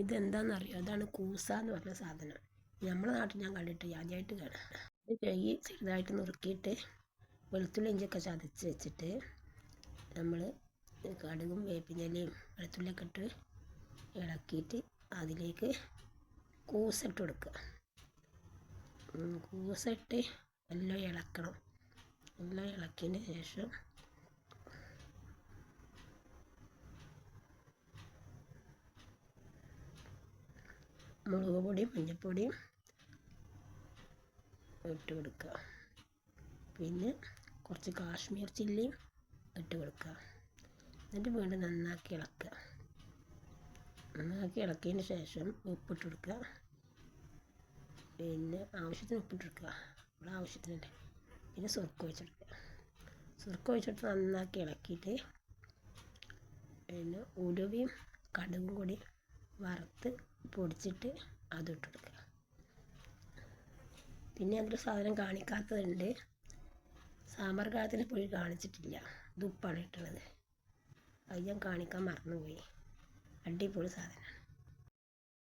ഇതെന്താണെന്നറിയോ അതാണ് കൂസ എന്ന് പറഞ്ഞ സാധനം. നമ്മുടെ നാട്ടിൽ ഞാൻ കണ്ടിട്ട് ആദ്യമായിട്ട് കാണാം ഇത് കഴുകി ചെറുതായിട്ട് നുറുക്കിയിട്ട് വെളുത്തുള്ളി ഇഞ്ചിയൊക്കെ ചതച്ച് വെച്ചിട്ട് നമ്മൾ കടുകും വേപ്പിഞ്ഞലയും വെളുത്തുള്ളിയൊക്കെ ഇട്ട് ഇളക്കിയിട്ട് അതിലേക്ക് കൂസ ഇട്ട് കൊടുക്കുക കൂസ ഇട്ട് ഇളക്കണം. നല്ല ഇളക്കിയതിന് ശേഷം മുളക് പൊടിയും മഞ്ഞൾപ്പൊടിയും ഇട്ട് കൊടുക്കുക. പിന്നെ കുറച്ച് കാശ്മീർ ചില്ലിയും ഇട്ട് കൊടുക്കുക. എന്നിട്ട് വീണ്ടും നന്നാക്കി ഇളക്കുക. നന്നാക്കി ഇളക്കിയതിന് ശേഷം ഉപ്പിട്ട് കൊടുക്കുക. പിന്നെ ആവശ്യത്തിന് ഉപ്പിട്ട് കൊടുക്കുക. ഇവിടെ ആവശ്യത്തിനല്ലേ പിന്നെ സുർക്ക ഒഴിച്ചെടുക്കുക സുർക്ക ഒഴിച്ചിട്ട് നന്നാക്കി ഇളക്കിയിട്ട് പിന്നെ ഉലുവയും കടുകും കൂടി വറുത്ത് പൊടിച്ചിട്ട് അതും ഇട്ട് കൊടുക്കുക. പിന്നെ അതിൽ സാധനം കാണിക്കാത്തതുണ്ട്. സാമ്പാർ കാലത്തിന് പുളി കാണിച്ചിട്ടില്ല. ഇത് ഉപ്പാണ് ഇട്ടുള്ളത് അത് ഞാൻ കാണിക്കാൻ മറന്നുപോയി. അടിപൊളി സാധനമാണ്.